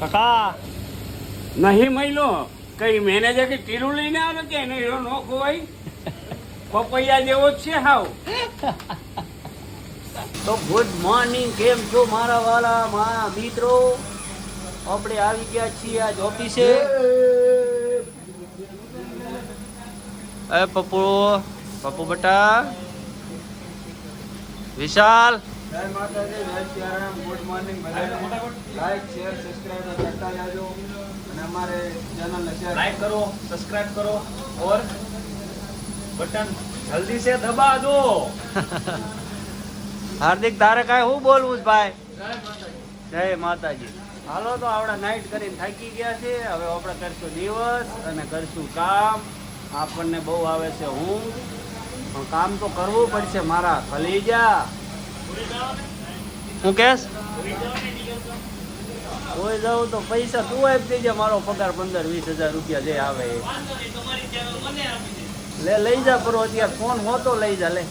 કાકા. નહીં મહિનો કઈ મેનેજર કે ટીરું લઈને આવે કે એને હીરો નો ખોવાય. પપૈયા જેવો જ છે હાવ. તો ગુડ મોર્નિંગ કેમ છો મારા વાલા, મારા મિત્રો? આપણે આવી ગયા છીએ આજ ઓફિસે એ. પપ્પુ પપ્પુ બટા. વિશાલ. જય માતાજી જય સિયારામ ગુડ મોર્નિંગ બધાને. લાઈક શેર સબસ્ક્રાઇબ કરતા જાજો. અને અમારે ચેનલને શેર લાઈક કરો સબસ્ક્રાઇબ કરો ઓર બટન જલ્દી સે દબા દો હાર્દિક તારે કાય હું બોલવું છે ભાઈ? જય માતાજી. હાલો તો આપણે નાઇટ કરીને થાકી ગયા છે. હવે આપણે કરશું દિવસ અને કરશું કામ. આપણને બહુ આવે છે હું કામ તો કરવું પડશે મારા કલેજા હું કેસ કોઈ જાઉં તો પૈસા તું આપી દેજે મારો પગાર પંદર વીસ હજાર રૂપિયા જે આવે લે લઈ જા પરો અત્યારે ફોન હોતો લઈ જા લે.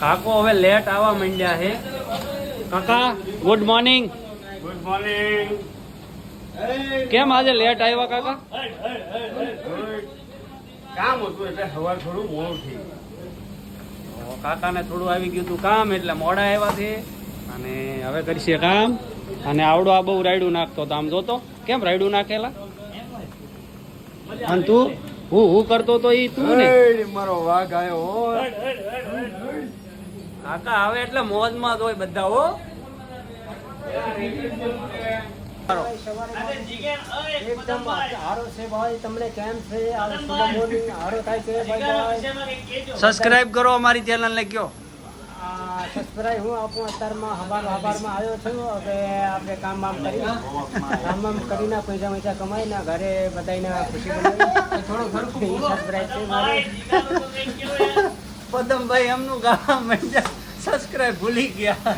કાકો હવે લેટ આવવા માંડ્યા છે. કાકા ગુડ મોર્નિંગ ગુડ મોર્નિંગ કેમ આજે લેટ આવ્યા કાકા? કામ હતું એટલે સવાર થોડું મોડું થઈ કાકાને થોડું આવી ગયું હતું કામ એટલે મોડા આવ્યા છે. અને હવે કરશે કામ અને આવડો આ બહુ રાયડું નાખતો તો આમ જોતો. કેમ રાયડું નાખેલા? અને તું? હું હું કરતો તો એ તું ને. મારો વાઘ આવ્યો હો. કાકા આવે એટલે મોજમાં જ હોય બધા હો. એકદમ હારો છે ભાઈ તમને કેમ છે? આ શુભ મોર્નિંગ હારો થાય છે ભાઈ ભાઈ. સબસ્ક્રાઇબ કરો અમારી ચેનલ ને કયો. સબસ્ક્રાઇબ હું આપું અત્યારમાં હવાર હવારમાં આવ્યો છું. હવે આપણે કામ બામ કરી કામ બામ કરીને પૈસા પૈસા કમાઈને ઘરે બધાને ખુશી બનાવી થોડું સબસ્ક્રાઇબ છે મારે. પદમભાઈ એમનું ગામ સબસ્ક્રાઇબ ભૂલી ગયા.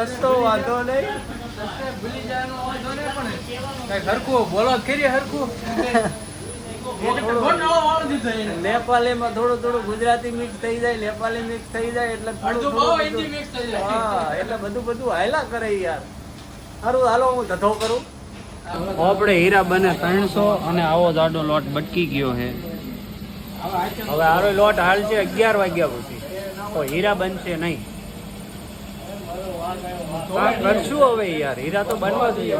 કશો વાંધો નહીં. ભૂલી જવાનો વાંધો નહીં પણ કઈ હરખું બોલો કરી હરખું નેપાલીમાં થોડું થોડું ગુજરાતી મિક્સ થઈ જાય નેપાલી મિક્સ થઈ જાય એટલે. હા એટલે બધું બધું હાયલા કરે યાર. સારું હાલો હું ધધો કરું. આપણે હીરા બને ત્રણસો અને આવો જાડો લોટ બટકી ગયો છે. હવે આરો લોટ હાલ છે અગિયાર વાગ્યા પછી તો હીરા બનશે નહીં. હા, કરશું હવે યાર. હીરા તો બનવા જોઈએ.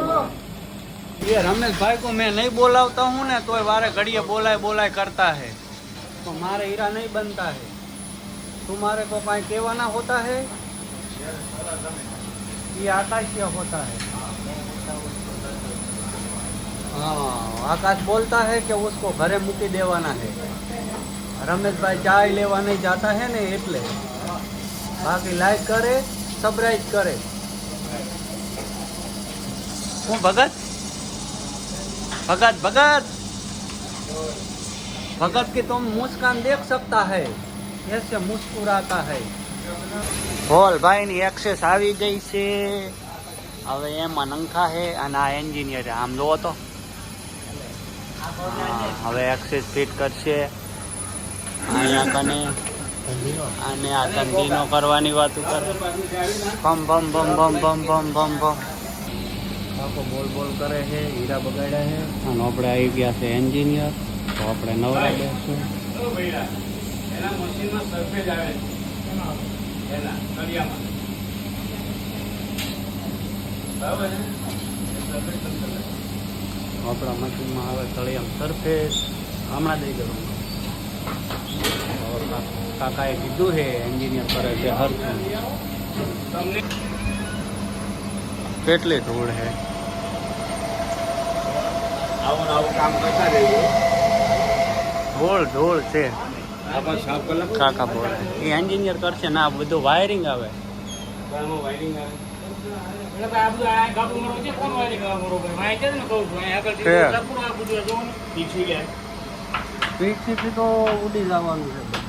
એ રમેશભાઈ કો મેં નહીં બોલાવતા હું ને, તોય વારે ઘડીએ બોલાય બોલાય કરતા હે. તો મારે હીરા નહીં બનતા હે. तुम्हारे को पाए केवाना होता है ये आकाश क्या હોતા હે. હા, આકાશ બોલતા હે કે उसको ઘરે મૂકી દેવાના હે? રમેશભાઈ ચાય લેવા નહીં જાતા હે ને એટલે. બાકી લાઈક કરે. સબરાઈઝ કરે. હું ભગત? ભગત ભગત! ભગત કે તુમ મુસ્કાન દેખ સકતા હૈ. એસે મુસ્કુરાતા હૈ. બોલ ભાઈ ની એક્સેસ આવી ગઈ છે. હવે એમાં નંખા હે અને આ એન્જિનિયર આમ લો તો. હવે એક્સેસ ફિટ કરશે. અહીંયા કને અને આ તંદીનો કરવાની વાત કરે બમ બમ બમ બમ બમ બમ બમ બમ આખો બોલ બોલ કરે છે હીરા બગાડ્યા છે. અને આપણે આવી ગયા છે એન્જિનિયર તો આપણે નવરા બેસું. એના મશીનમાં સરફેજ આવે છે એના કડિયામાં બરાબર છે એ સરફેજ સરફેજ આવે. આપણા મશીનમાં આવે તળિયામ સરફેસ હમણાં દઈ દઉં કાકાએ કીધું છે એન્જિનિયર કરે છે હરખું તમને કેટલી ધૂળ છે આવું ને આવું કામ કરતા રહેજો ધૂળ ધૂળ છે આપણે સાફ કલાક કાકા બોલે એ એન્જિનિયર કરશે ના આ બધું વાયરિંગ આવે આમાં વાયરિંગ આવે પીછું જાય પીઠથી તો ઉડી જવાનું છે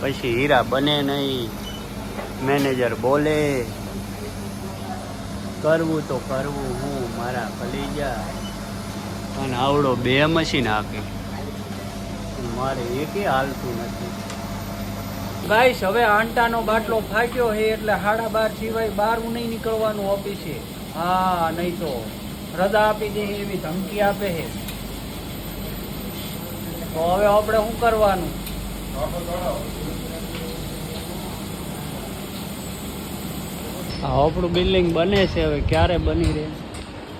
પછી હીરા બને નહીં, મેનેજર બોલે, કરવું તો કરવું, હું, મારા કલીજા અને આવડો બે મશીન આપી. મારે એકે હાલતું નથી. ગાઈશ હવે આંટાનો બાટલો ફાટ્યો છે એટલે સાડા બાર સિવાય બહાર નહીં નીકળવાનું ઓફિસે. હા, નહીં તો. રજા આપી દે એવી ધમકી આપે છે તો હવે આપણે શું કરવાનું? આપણું બિલ્ડિંગ બને છે હવે, ક્યારે બની રહે?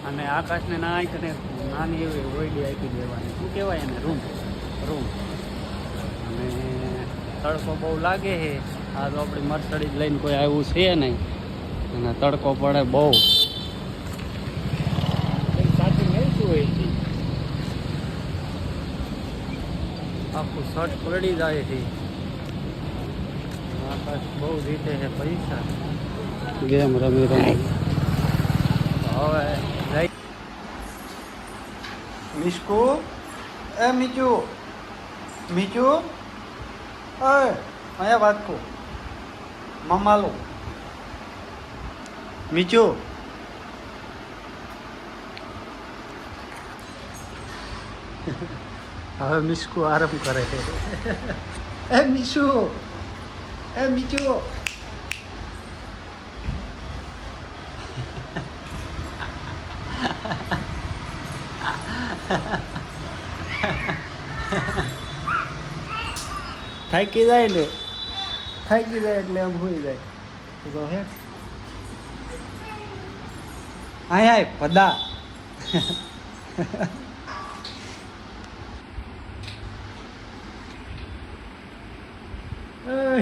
અને આકાશને ના આંખને નાની એવી ઓઈડી આપી દેવાની. શું કહેવાય એને? રૂમ. રૂમ. અને તડકો બહુ લાગે છે. આ તો આપણી મરસડી લઈને કોઈ આવ્યું છે નહીં. અને તડકો પડે બહુ સાથે મેળશું હોય છે આખું શર્ટ પડી જાય છે આકાશ બહુ રીતે છે પૈસા ગેમ રમી રમી હવે જઈ મિસ્કુ એ મીચુ મીચુ એ અહીંયા વાત કો મમ્માલો મીચુ હવે મિસ્કુ આરામ કરે છે. એ મીસુ, એ મીચુ. થાકી જાય ને, થાકી જાય એટલે આમ હોઈ જાય. તો હે? આય આય, પદા. એકલી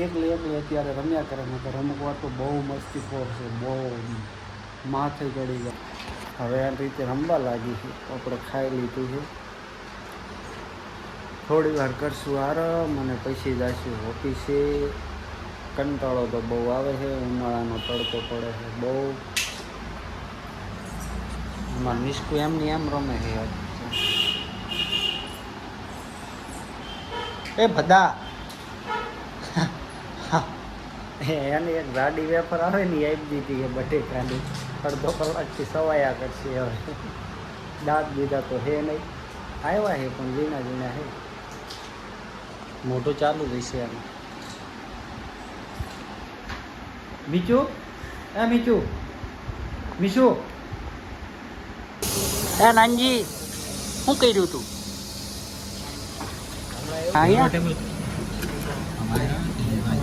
એકલી અત્યારે રમ્યા કરે ને તો રમકવા તો બહુ મસ્તી ખોર છે, બહુ માથે ચડી જાય. હવે આ રીતે રમવા લાગી છે આપણે ખાઈ લીધું છે. થોડી વાર કરશું આરામ અને પછી જઈશું ઓફિસે. કંટાળો તો બહુ આવે છે, ઉનાળાનો તડકો પડે છે બહુ. એમાં નિષ્કુ એમની એમ રમે છે. એ બધા. એને એક ગાડી વેફર આવે ને આપી દીધી એ બટેકાની અડધો કલાકથી સવાયા કરશે હવે. દાંત દીધા તો હે નહીં. આવ્યા હે પણ ઝીણા ઝીણા હે મોટું ચાલુ રહેશે એમ. મીચું? એ મીચું? મીચુ એ નાનજી શું કર્યું તું?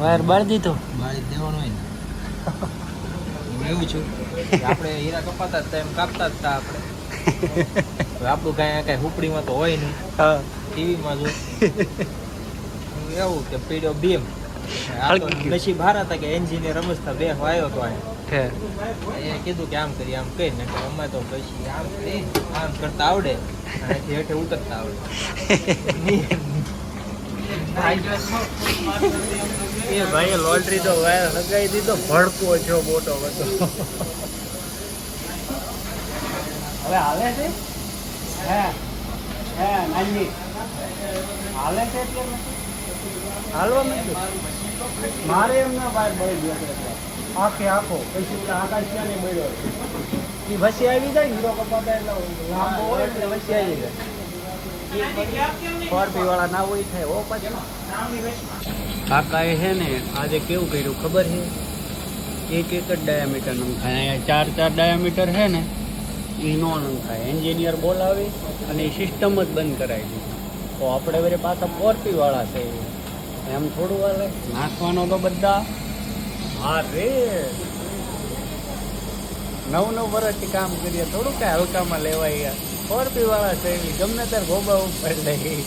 વાયર બાળ દીધો. બાળી દેવાનો હોય ને. હું એવું છું આપણે હીરા કપાતા હતા એમ કાપતા હતા આપણે. આપણું કાંઈ કાંઈ હુપડીમાં તો હોય નહીં. ટીવીમાં જો. એવું કે પીડ્યો બીમ નસીબ હારા હતા કે એન્જિનિયર રમસતા બે આવ્યો તો છે કીધું કે આમ કરી આમ કરી ને અમે તો પછી આમ કરી આમ કરતા આવડે. અને હેઠે ઉતરતા આવડે. એ ભાઈ લોટરી તો વાયર લગાવી દીધો ભડકો છો મોટો હતો. હવે હાલે છે? હે હે નાની હાલે છે એટલે? નથી? હાલવા માંડ્યું? મારે એમના બાર બળી ગયો આખે આખો. પછી આકાશ ક્યાં મળ્યો. એ વસી આવી જાય હીરો કપાતા એટલે લાંબો હોય એટલે વસી આવી જાય. ના કાકાએ હે ને આજે કેવું કર્યું ખબર છે? એક એક જ ડાયામીટર નંખાય ચાર ચાર ડાયામીટર છે ને એ નો નંખાય એન્જિનિયર બોલાવી અને એ સિસ્ટમ જ બંધ કરાવી દીધી તો આપણે વરે પાછા ફોરપી વાળા છે. એમ થોડું હાલે. નાખવાનો તો બધા. હા રે. નવ નવ વર્ષથી કામ કરીએ થોડું કાંઈ હલકામાં લેવાય યાર ફોરપી વાળા છે ગમે ત્યારે ગોબા ઉપર લઈ.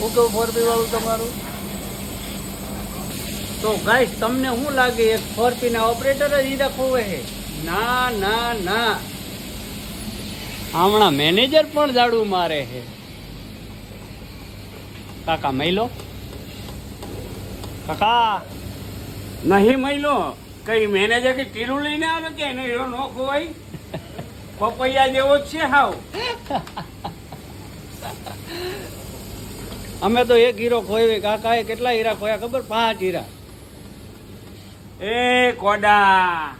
હું કહું ફોરપી વાળું તમારું? તો ગાઈસ તમને શું લાગે? એક ફોરપીના ઓપરેટર જ હીરા ખોવે છે? ના ના ના. હમણાં મેનેજર પણ ઝાડુ મારે છે. કાકા મહિલો કાકા! નહીં મહિલો કઈ મેનેજર કે ટીલું લઈને આવે કે એને એવો નો ખોવાય? પપૈયા જેવો જ છે હાવ. અમે તો એક હીરો ખોઈ કાકાએ કેટલા હીરા ખોયા ખબર? પાંચ હીરા. એ કોડા.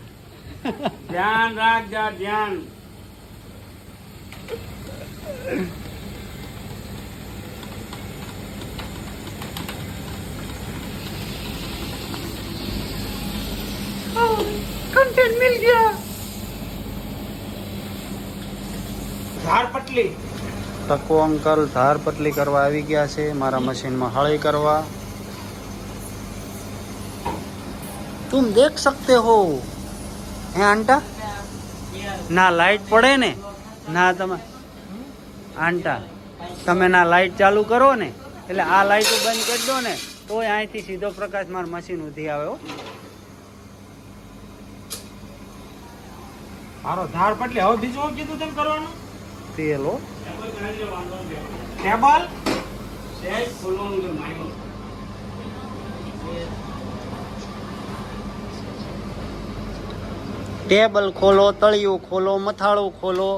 ધ્યાન રાખજા ધ્યાન. કન્ટેન્ટ મિલ ગયા ધાર પટલી ટકો અંકલ ધાર પતલી કરવા આવી ગયા છે મારા મશીનમાં હળાઈ કરવા तुम देख सकते हो હે આંટા ના લાઈટ પડે ને ના તમે આંટા તમે ના લાઈટ ચાલુ કરો ને એટલે આ લાઈટો બંધ કરી દો ને તોય અહીંથી સીધો પ્રકાશ માર મશીન ઉધી આવે હો મારો ધાર પટલે. હવે બીજું શું કીધું તેમ કરવાનું? તેલો ટેબલ? ટેબલ ખોલો તળિયું ખોલો મથાળું ખોલો.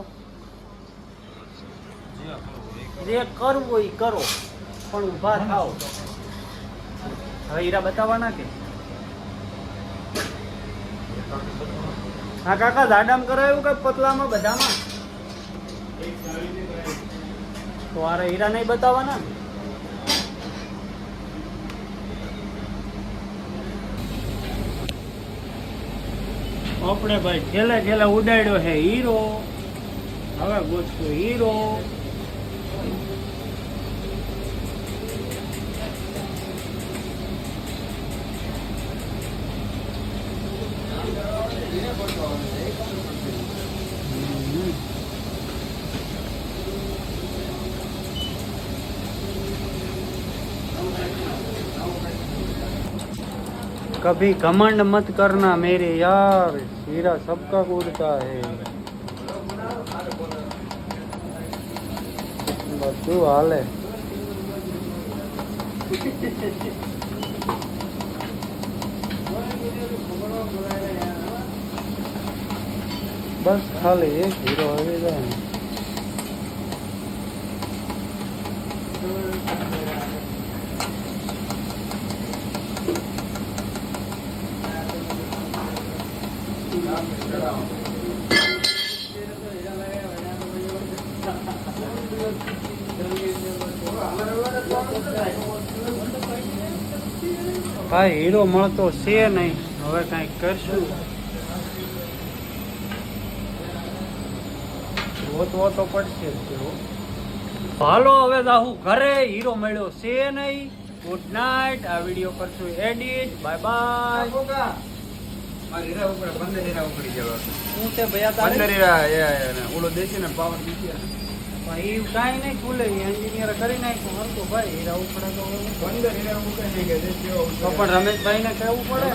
જે કરવું એ કરો. પણ ઊભા થાઓ. હવે હીરા બતાવવાના કે? હા કાકા દાડામ કરાયું કે પતલામાં બધામાં? તો આરે હીરા નહીં બતાવવાના? આપણે ભાઈ છેલ્લે છેલ્લે ઉડાડ્યો છે હીરો. હવે ગોચતો હીરો. कभी घमंड मत करना मेरे यार हीरा सबका उड़ता है। बच्चू हाल है। बस खाली एक हीरो हो ભાઈ હીરો મળતો છે નહીં. હવે કાંઈક કરશું. ગોતવો તો પડશે જ હાલો હવે દાહુ ઘરે હીરો મળ્યો છે નહીં. ગુડ નાઇટ આ વીડિયો કરશું એડિટ બાય બાય મારે હીરા ઉપર પંદર હીરા ઉપડી જવા હું તે ભાઈ પંદર ઓલો દેશી ને પાવર દીધી પણ ઈ કાંઈ નહીં ખુલે એન્જિનિયર કરી નાખ્યું હરતો ભાઈ હીરા પડે તો. પંદર હીરા ઉકાઈ નહીં ગયા તો પણ રમેશભાઈને કહેવું પડે.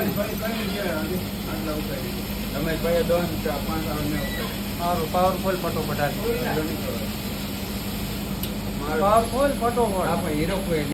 રમેશભાઈએ દોન ચા પાંચ આવે ને ઉકાઈ. સારું પાવરફુલ ફટોફટ મારે પાવરફુલ ફટોફટ આપણે હીરો કોઈ